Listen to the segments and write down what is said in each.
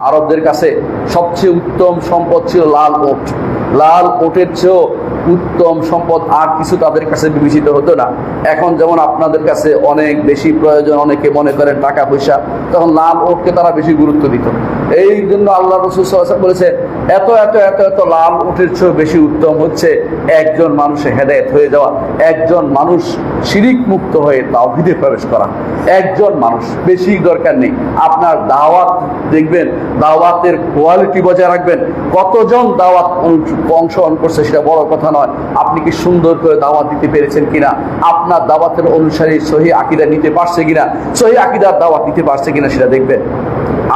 আরবদের কাছে সবচেয়ে উত্তম সম্পদ ছিল লাল ওট। লাল ওটের চেয়েও উত্তম সম্পদ আর কিছু তাদের কাছে বিবেচিত হতো না। এখন যেমন আপনাদের কাছে অনেক বেশি প্রয়োজন, অনেকে মনে করেন টাকা পয়সা, তখন লাল ওটকে তারা বেশি গুরুত্ব দিত। এই জন্য আল্লাহ রসুল বলেছে এত এত এত এত লাল চেয়েও বেশি উত্তম হচ্ছে একজন মানুষের হেদায়েত হয়ে যাওয়া, একজন মানুষ শিরিক মুক্ত হয়ে তাওহিদে প্রবেশ করা, একজন মানুষ বেশি দরকার নেই। আপনার দাওয়াত দেখবেন, দাওয়াতের কোয়ালিটি বজায় রাখবেন। কতজন দাওয়াত অংশগ্রহণ করছে সেটা বড় কথা নয়। আপনি কি সুন্দর করে দাওয়াত দিতে পেরেছেন কিনা? আপনার দাওয়াতের অনুসারে সহি আকিদা নিতে পারছে কিনা? সহি আকিদার দাওয়াত দিতে পারছে কিনা সেটা দেখবেন।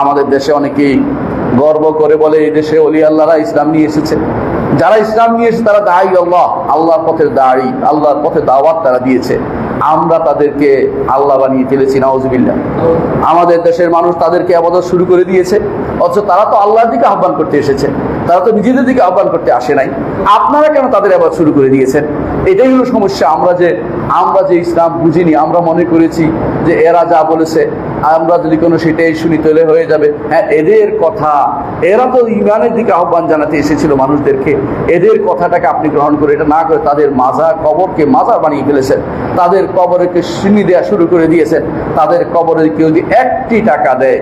আমাদের দেশে অনেকেই গর্ব করে বলে এই দেশে অলি আল্লাহরা ইসলাম নিয়ে এসেছে। যারা ইসলাম নিয়ে এসেছে, তারা দায়ী আল্লাহ। আল্লাহর পথে দাড়ি আল্লাহর পথে দাওয়াত তারা দিয়েছে। আমরা তাদেরকে আল্লাহ বানিয়ে ফেলেছি, নাউজুবিল্লাহ। আমাদের দেশের মানুষ তাদেরকে আবাদত শুরু করে দিয়েছে, অথচ তারা তো আল্লাহর দিকে আহ্বান করতে এসেছে। তারা তো নিজেদের দিকে আহ্বান করতে আসে নাই। আপনারা কেন তাদের আবার শুরু করে দিয়েছেন? এটাই হলো সমস্যা। আমরা যে আমরা যে ইসলাম বুঝিনি, আমরা মনে করেছি যে এরা যা বলেছে আমরা যদি কোনো সেটাই শুনি তাহলে হয়ে যাবে। হ্যাঁ এদের কথা, এরা তো ইমানের দিকে আহ্বান জানাতে এসেছিল মানুষদেরকে। এদের কথাটাকে আপনি গ্রহণ করে এটা না করে তাদের মাজা কবরকে মাজা বানিয়ে ফেলেছেন। তাদের কবরকে সিনি দেওয়া শুরু করে দিয়েছেন। তাদের কবরে কেউ যদি একটি টাকা দেয়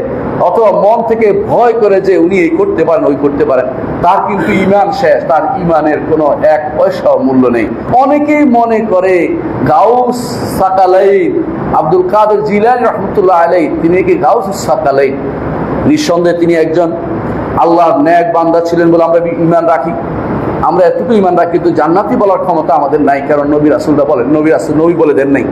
অথবা মন থেকে ভয় করে যে উনি এই করতে পারেন, ওই করতে পারেন। তার কিন্তু ইমান শেষ, তার ইমানের কোনো এক পয়সাও মূল্য নেই। অনেকেই মনে করে Ghaus Saqlain, Abdul Qadir Jilani রহমতুল্লাহ আলাই তিনি কি গাউস সাকালাইন? নিঃসন্দেহে তিনি একজন আল্লাহর ন্যাক বান্দা ছিলেন বলে আমরা ইমান রাখি। আমরা এতটুকু ইমান রাখি, কিন্তু জান্নাতি বলার ক্ষমতা আমাদের নাই, কারণ নবী রাসুলরা বলেন, নবী রাসুল নবী বলে দেন নাই।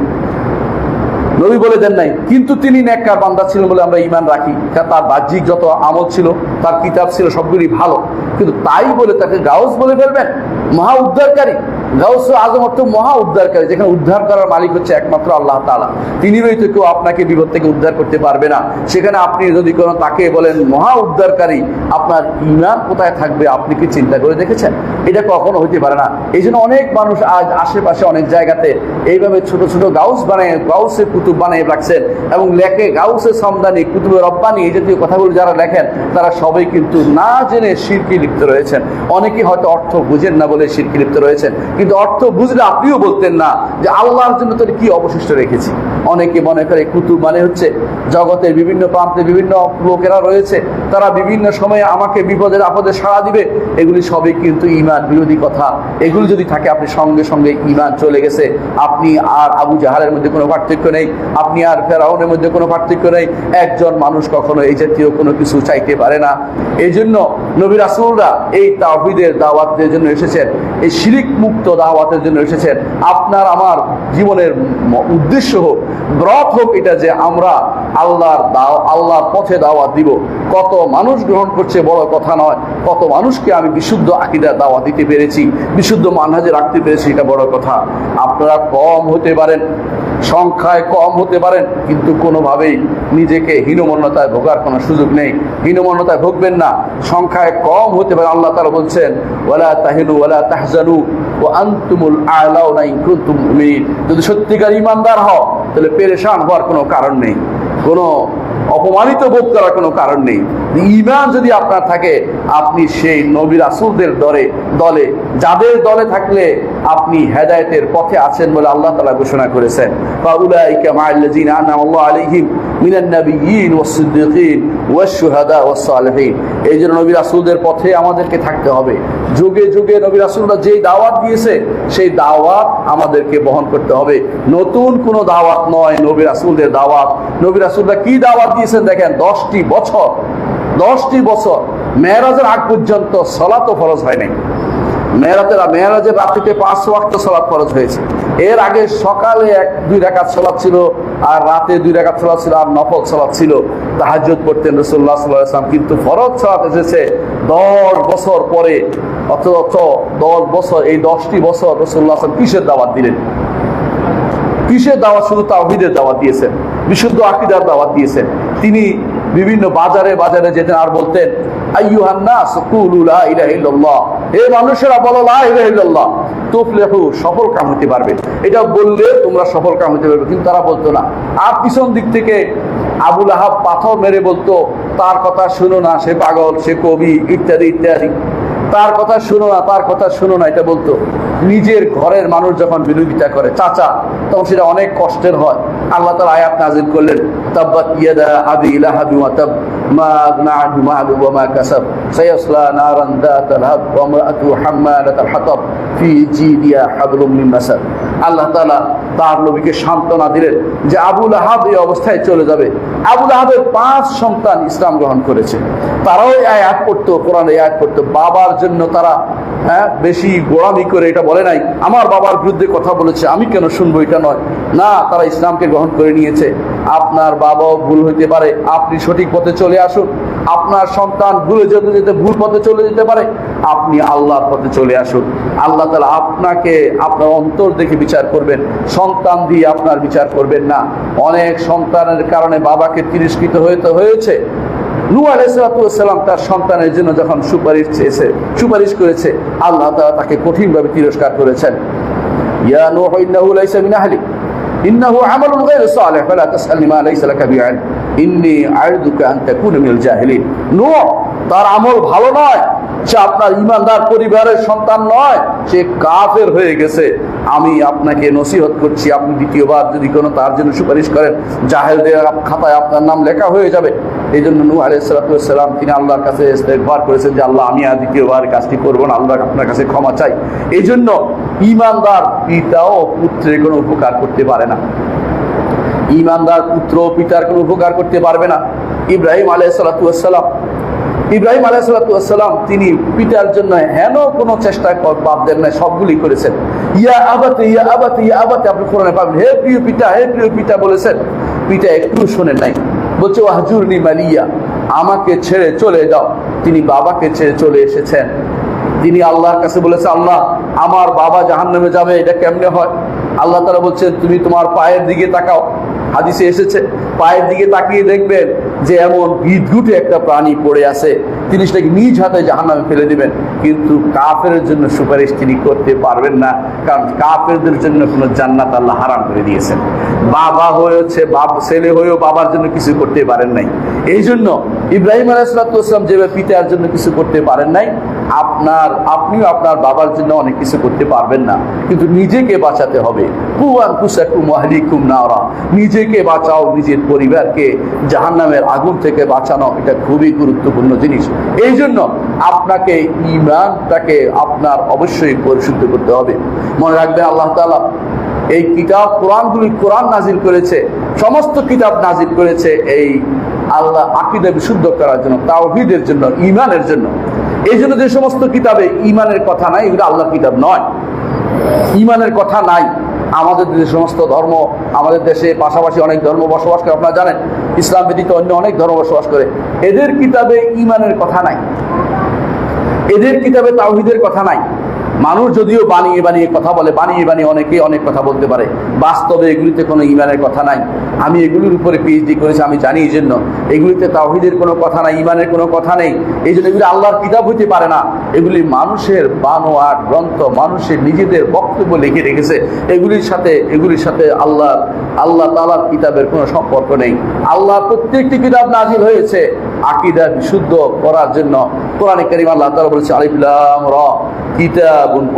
নবী বলে দেন নাই। কিন্তু তিনি নেককার বান্দা ছিলেন বলে আমরা ইমান রাখি। তার বাহ্যিক যত আমল ছিল, তার কিতাব ছিল সবগুলি ভালো। কিন্তু তাই বলে তাকে গাউস বলে ফেলবেন। মহা উদ্ধারকারী। গাউস আজম অর্থ মহা উদ্ধারকারী, যেখানে উদ্ধার করার মালিক হচ্ছে একমাত্র আল্লাহ তাআলা। তিনি হয়তো কেউ আপনাকে বিপদ থেকে উদ্ধার করতে পারবে না। সেখানে আপনি যদি কোনো তাকে বলেন মহা উদ্ধারকারী, আপনার ইমান কোথায় থাকবে আপনি কি চিন্তা করে দেখেছেন? এটা কখনো হইতে পারে না। এই জন্য অনেক মানুষ আজ আশেপাশে অনেক জায়গাতে এইভাবে ছোট ছোট গাউস বানিয়ে গাউসের কুতুব বানিয়ে রাখছেন এবং লেখে গাউসের সমদানি কুতুবের রব্বানি এই জাতীয় কথাগুলো যারা লেখেন, তারা সবাই কিন্তু না জেনে শিরকি লিপ্ত রয়েছেন। অনেকে হয়তো অর্থ বুঝেন না বলে শিরকি লিপ্ত রয়েছেন। কিন্তু অর্থ বুঝলে আপনিও বলতেন না যে আল্লাহর জন্য তোর কি অবশিষ্ট রেখেছি? অনেকে মনে করে কুতুব মানে হচ্ছে জগতের বিভিন্ন প্রান্তে বিভিন্ন লোকেরা রয়েছে, তারা বিভিন্ন সময়ে আমাকে বিপদের আপদে সাড়া দিবে। এগুলি সবই কিন্তু ইমান বিরোধী কথা। এগুলি যদি থাকে, আপনি সঙ্গে সঙ্গে ইমান চলে গেছে। আপনি আর আবু জাহালের মধ্যে কোনো পার্থক্য নেই, আপনি আর ফেরাউনের মধ্যে কোনো পার্থক্য নেই। একজন মানুষ কখনো এই জাতীয় কোনো কিছু চাইতে পারে না। এই জন্য নবী রাসুলরা এই তাহিদের দাওয়াতের জন্য এসেছেন, এই শিরিক মুক্ত দাওয়াতের জন্য এসেছেন। আপনার, আমার জীবনের উদ্দেশ্য হোক ব্রত হোক এটা যে আমরা আল্লাহর দাও, আল্লাহর পথে দাওয়াত দিব। কত মানুষ গ্রহণ করছে বড় কথা নয়, কত মানুষকে আমি বিশুদ্ধ আকিদার দাওয়াত দিতে পেরেছি, বিশুদ্ধ মানহাজে রাখতে পেরেছি এটা বড় কথা। আপনারা কম হতে পারেন, সংখ্যায় কম হতে পারেন, কিন্তু কোনোভাবেই নিজেকে হীনমন্যতায় ভোগার কোনো সুযোগ নেই। হীনমন্যতায় ভোগবেন না, সংখ্যায় কম হতে পারে, আল্লাহ তারা বলছেন, ওয়ালা তাহিনু ওয়ালা তাহজানু ও আন্তুমুল আলাউ নাই কুনতুম যদি সত্যিকার ইমানদার হও তাহলে পেরেশান হওয়ার কোনো কারণ নেই। কোনো অপমানিত বোধ করার কোনো কারণ নেই। ইমান যদি আপনার থাকে, আপনি সেই নবী রাসূলদের দরে, দলে, যাদের দলে থাকলে আপনি হেদায়েতের পথে আছেন বলে আল্লাহ তালা ঘোষণা করেছেন। ফাউলাইকা মাআল্লাযিনা আনআমা আল্লাহু আলাইহিম মিনান নাবিয়্যিন ওয়াস-সিদ্দীকিন ওয়াশ-শুহাদা এই জন্য নবী রাসূলদের পথে আমাদেরকে থাকতে হবে। যুগে যুগে নবী রাসূলরা যেই দাওয়াত দিয়েছে, সেই দাওয়াত আমাদেরকে বহন করতে হবে। নতুন কোনো দাওয়াত নয় নবী রাসূলদের দাওয়াত। নবী রাসূলরা কি দাওয়াত দিয়েছেন দেখেন, দশটি বছর দশটি বছর মেয়েরাজের আগ পর্যন্ত সলাতো ফরজ হয় নাই। মেয়েরাজের মেয়েরাজের রাত্রিতে পাঁচ ওয়াক্ত সলাৎ ফরজ হয়েছে। এর আগে সকালে এক দুই রাকাত সলাৎ ছিল আর রাতে দুই রাকাত সলাৎ ছিল আর নফল সলাৎ ছিল। তাহাজ্জুদ পড়তেন রসুল্লাহ সাল্লাম কিন্তু ফরজ সলাৎ এসেছে দশ বছর পরে। অথচ দশ বছর, এই দশটি বছর রসুল্লাহ আসলাম কিসের দাওয়াত দিলেন? কিসের দাওয়াত? শুধু তাওহিদের দাওয়াত দিয়েছেন। বিশুদ্ধ আকিদার দাওয়াত দিয়েছেন। তিনি বিভিন্ন বাজারে বাজারে যেতেন আর বলতেন মানুষেরা বলো সফল পারবে। এটা বললে তোমরা সফল পারবে, কিন্তু তারা বলতো না। আর দিক থেকে পাথর মেরে বলতো, তার কথা শুনো না, সে পাগল, সে কবি, ইত্যাদি ইত্যাদি। তার কথা শুনো না, তার কথা শুনো না, এটা বলতো। নিজের ঘরের মানুষ যখন বিরোধিতা করে, চাচা, তখন সেটা অনেক কষ্টের হয়। আল্লাহ তার আয়াত নাজিল করলেন লাহাবি ওয়া তাব মা আগনা আনহু মালু ওয়া মা কাসাব সায়াসলা নারান দাতা লাহাব ওয়া ইমরাআতু হাম্মালাতাল হাতাব ফি জিদিয়া হাবলুম মিন মাসাদ আল্লাহ তাআলা তার নবীকে সান্ত্বনা দিলেন যে আবুল আহাব এই অবস্থায় চলে যাবে। আবুল আহাবের পাঁচ সন্তান ইসলাম গ্রহণ করেছে। তারাও এই আয়াত পড়তো, কোরআন এই আয়াত পড়তো। বাবার জন্য তারা হ্যাঁ বেশি গোড়ামি করে এটা বলে নাই। আমার বাবার বিরুদ্ধে কথা বলেছে, আমি কেন শুনব এটা নয়। না, তারা ইসলামকে গ্রহণ করে নিয়েছে। আপনার বাবাও ভুল হইতে পারে। আপনি সঠিক পথে চলে আসুন। আপনার সন্তান ভুলে যেতে যেতে ভুল পথে চলে যেতে পারে। আপনি আল্লাহর পথে চলে আসুন। আল্লাহ তালা আপনাকে আপনার অন্তর দেখে বিচার করবেন। সন্তান দিয়ে আপনার বিচার করবেন না। অনেক সন্তানের কারণে বাবাকে তিরস্কৃত হইতে হয়েছে। নু তার সন্তানের জন্য যখন সুপারিশ চেয়েছে সুপারিশ করেছে, আল্লাহ তাআলা তাকে কঠিনভাবে তিরস্কার করেছেন। ইয়া নূহ ইন্নাহু লাইসা মিন আহলি ইন্নাহু আমালুন গায়রু সালিহ, ফালা তাসআলনি মা লাইসা লাকা বিইলম ইন্নী আ'ইদুকা আন তাকুনা মিনাল জাহিলিন। নূহ, তার আমল ভালো নয়, সে আপনার ইমানদার পরিবারের সন্তান নয়, সে কাফের হয়ে গেছে। আমি আপনাকে নসিহত করছি, আপনি দ্বিতীয়বার যদি কোনো তার জন্য সুপারিশ করেন জাহেলদের খাতায় আপনার নাম লেখা হয়ে যাবে। এই জন্য নূহ আলাইসালাম তিনি আল্লাহর কাছে ইস্তেগফার করেছেন যে, আল্লাহ, আমি আর দ্বিতীয়বার কাজটি করব না, আল্লাহ আপনার কাছে ক্ষমা চাই। এই জন্য ইমানদার পিতাও পুত্রের কোনো উপকার করতে পারে না। ইমানদার পুত্র ও পিতার কোনো উপকার করতে পারবে না। ইব্রাহিম আলাইসালাম ইব্রাহিম আলাইসালাম তিনি পিতার জন্য হেন কোনো চেষ্টা বাদ দেন না সবগুলি করেছেন। ইয়া আবাতে ইয়া আবাতে ইয়া আবাতে, আপনি কোরআনে পাবেন। হে প্রিয় পিতা, হে প্রিয় পিতা বলেছেন, পিতা একটু শোনেন নাই। বলছে, ওয়াহজুরনি মালিয়া, আমাকে ছেড়ে চলে যাও। তিনি বাবাকে ছেড়ে চলে এসেছেন। তিনি আল্লাহর কাছে বলেছে, আল্লাহ, আমার বাবা জাহান নামে যাবে, এটা কেমনে হয়? আল্লাহ তারা বলছে তুমি তোমার পায়ের দিকে তাকাও। হাদিসে এসেছে, পায়ের দিকে তাকিয়ে দেখবেন যে এমন বিদ্যুটে একটা প্রাণী পড়ে আছে, তিনি সেটাকে নিজ হাতে জাহান্নামে ফেলে দিবেন। কিন্তু কাফের জন্য সুপারিশ তিনি করতে পারবেন না, কারণ কাফেরদের জন্য কোনো জান্নাত আল্লাহ হারাম করে দিয়েছেন। বাবা হয়েছে বাপ ছেলে হয়েও বাবার জন্য কিছু করতে পারেন নাই। এই জন্য ইব্রাহিম আলাহ আলাইসালাম যেভাবে পিতার জন্য কিছু করতে পারেন নাই আপনার, আপনিও আপনার বাবার জন্য অনেক কিছু করতে পারবেন না। কিন্তু নিজেকে বাঁচাতে হবে। কুয়ান কুসাকু মাহলিকুম নাওরা নিজেকে বাঁচাও, নিজের পরিবারকে। জাহান্নামের আগুন থেকে বাঁচানো এটা খুবই গুরুত্বপূর্ণ জিনিস। এই জন্য আপনাকে ইমানটাকে আপনার অবশ্যই পরিশুদ্ধ করতে হবে। মনে রাখবেন আল্লাহ তাআলা এই কিতাব কোরআনগুলি কোরআন নাজিল করেছে, সমস্ত কিতাব নাজিল করেছে এই আল্লাহ আকিদা বিশুদ্ধ করার জন্য, তাওহিদের জন্য ইমানের জন্য। এই জন্য যে সমস্ত কিতাবে ইমানের কথা নাই, এগুলো আল্লাহর কিতাব নয়। ইমানের কথা নাই। আমাদের যে সমস্ত ধর্ম, আমাদের দেশে পাশাপাশি অনেক ধর্ম বসবাস করে, আপনারা জানেন, ইসলাম ব্যতীত অন্য অনেক ধর্ম বসবাস করে। এদের কিতাবে ইমানের কথা নাই। এদের কিতাবে তাওহিদের কথা নাই। মানুষ যদিও বানিয়ে বানিয়ে কথা বলে, বানিয়ে বানিয়ে অনেকে অনেক কথা বলতে পারে, বাস্তবে এগুলিতে কোনো ইমানের কথা নাই। আমি এগুলির উপরে পিএইচডি করেছি, আমি জানি এই জন্য। এগুলিতে তাওহিদের কোনো কথা নাই, ইমানের কোনো কথা নেই। এই জন্য এগুলি আল্লাহর কিতাব হইতে পারে না। এগুলি মানুষের বানোয়াট গ্রন্থ, মানুষের নিজেদের বক্তব্য লিখে রেখেছে। এগুলির সাথে এগুলির সাথে আল্লাহ আল্লাহ তালার কিতাবের কোনো সম্পর্ক নেই। আল্লাহ প্রত্যেকটি কিতাব নাজিল হয়েছে। আকিদা বিশুদ্ধ করার জন্য কোরআনে কারিম আল্লাহ তাআলা বলেছে আলিফলাম র। কিতাবুন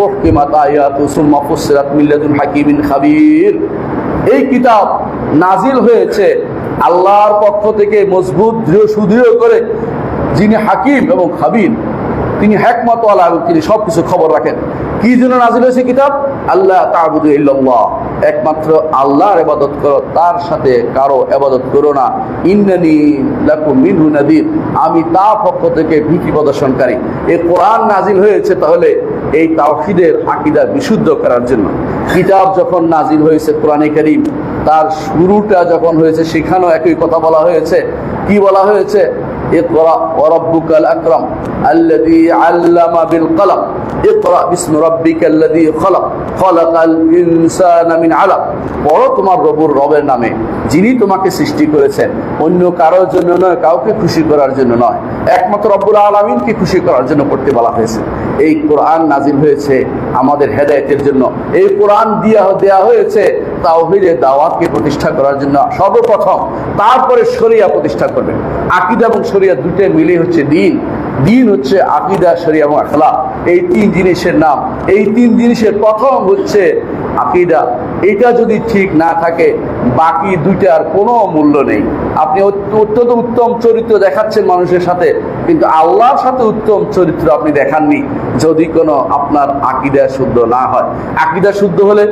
মিন হাকিমিন খাবীর। এই কিতাব নাজিল হয়েছে আল্লাহর পক্ষ থেকে মজবুত, দৃঢ়, সুদৃঢ় করে যিনি হাকিম এবং খাবির, তিনি হ্যাকমতওয়ালা এবং তিনি সবকিছু খবর রাখেন। কি জন্য নাজিল হয়েছে কিতাব? আল্লাহ তাবুদু ইল্লাল্লাহ। একমাত্র আল্লাহর ইবাদত করো, তার সাথে কারও ইবাদত করো না। ইন্নানি লাকুম মিনহু নাদির। আমি তা পক্ষ থেকে ভীতি প্রদর্শনকারী। এই কোরআন নাজিল হয়েছে তাহলে এই তাওহিদের আকীদা বিশুদ্ধ করার জন্য। কিতাব যখন নাজিল হয়েছে কোরআনে করিম, তার শুরুটা যখন হয়েছে, সেখানেও একই কথা বলা হয়েছে। কি বলা হয়েছে? এ করা অরব্বুকাল আকরাম আল্লাদি আল্লামা বিল কালাম। ইকরা বিসমি রাব্বিকাল্লাযী খলাক। খলাকাল ইনসানা মিন আলাক। পড়ো তোমার রবুর রবের নামে, যিনি তোমাকে সৃষ্টি করেছেন। অন্য কারোর জন্য নয়, কাউকে খুশি করার জন্য নয়। একমাত্র রব্বুল আলমিনকে খুশি করার জন্য পড়তে বলা হয়েছে। এই কোরআন নাজিল হয়েছে আমাদের হেদায়েতের জন্য। এই কোরআন দিয়া দেয়া হয়েছে তাওহিদের দাওয়াতকে প্রতিষ্ঠা করার জন্য। সর্বপ্রথম তারপরে শরিয়া প্রতিষ্ঠা করবেন আকিদা এবং শরিয়া দুটোই মিলে হচ্ছে দিন। দিন হচ্ছে আকিদা, শরিয়া এবং আখলা এই তিন জিনিসের নাম। এই তিন জিনিসের প্রথম হচ্ছে আকিদা। এটা যদি ঠিক না থাকে, বাকি দুইটার কোনো মূল্য নেই। আপনি অত্যন্ত উত্তম চরিত্র দেখাচ্ছেন মানুষের সাথে, কিন্তু আল্লাহর সাথে উত্তম চরিত্র আপনি দেখাননি যদি কোনো আপনার আকিদা শুদ্ধ না হয়। আকিদা শুদ্ধ হলে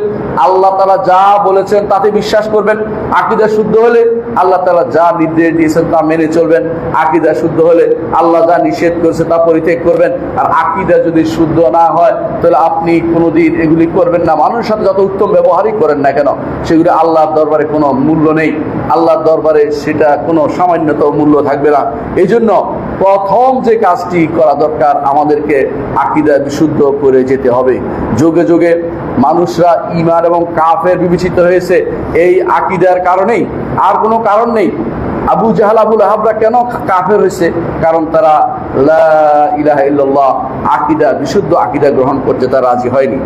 আল্লাহ তালা যা বলেছেন তাতে বিশ্বাস করবেন। আকিদা শুদ্ধ হলে আল্লাহ তালা যা নির্দেশ দিয়েছেন তা মেনে চলবেন। আকিদা শুদ্ধ হলে আল্লাহ যা নিষেধ করেছে তা পরিত্যাগ করবেন। আর আকিদা যদি শুদ্ধ না হয়, তাহলে আপনি কোনোদিন এগুলি করবেন না। মানুষের সাথে যত উত্তম ব্যবহারই করেন না কেন, সেগুলি আল্লাহর দরবারে কোনো মূল্য নেই। আল্লাহর দরবারে সেটা কোনো সামান্যতম মূল্য থাকবে না। এই জন্য প্রথম যে কাজটি করা দরকার, আমাদেরকে আকিদা বিশুদ্ধ করে যেতে হবে। যুগে যুগে মানুষরা ইমান এবং কাফের বিবেচিত হয়েছে। এই আকিদার কারণেই আর কোনো কারণ নেই। আবু জাহাল আবুল আহাবরা কেন কাফের হয়েছে? কারণ তারা ইলাহা আকিদা, বিশুদ্ধ আকিদা গ্রহণ করতে তারা রাজি হয়নি।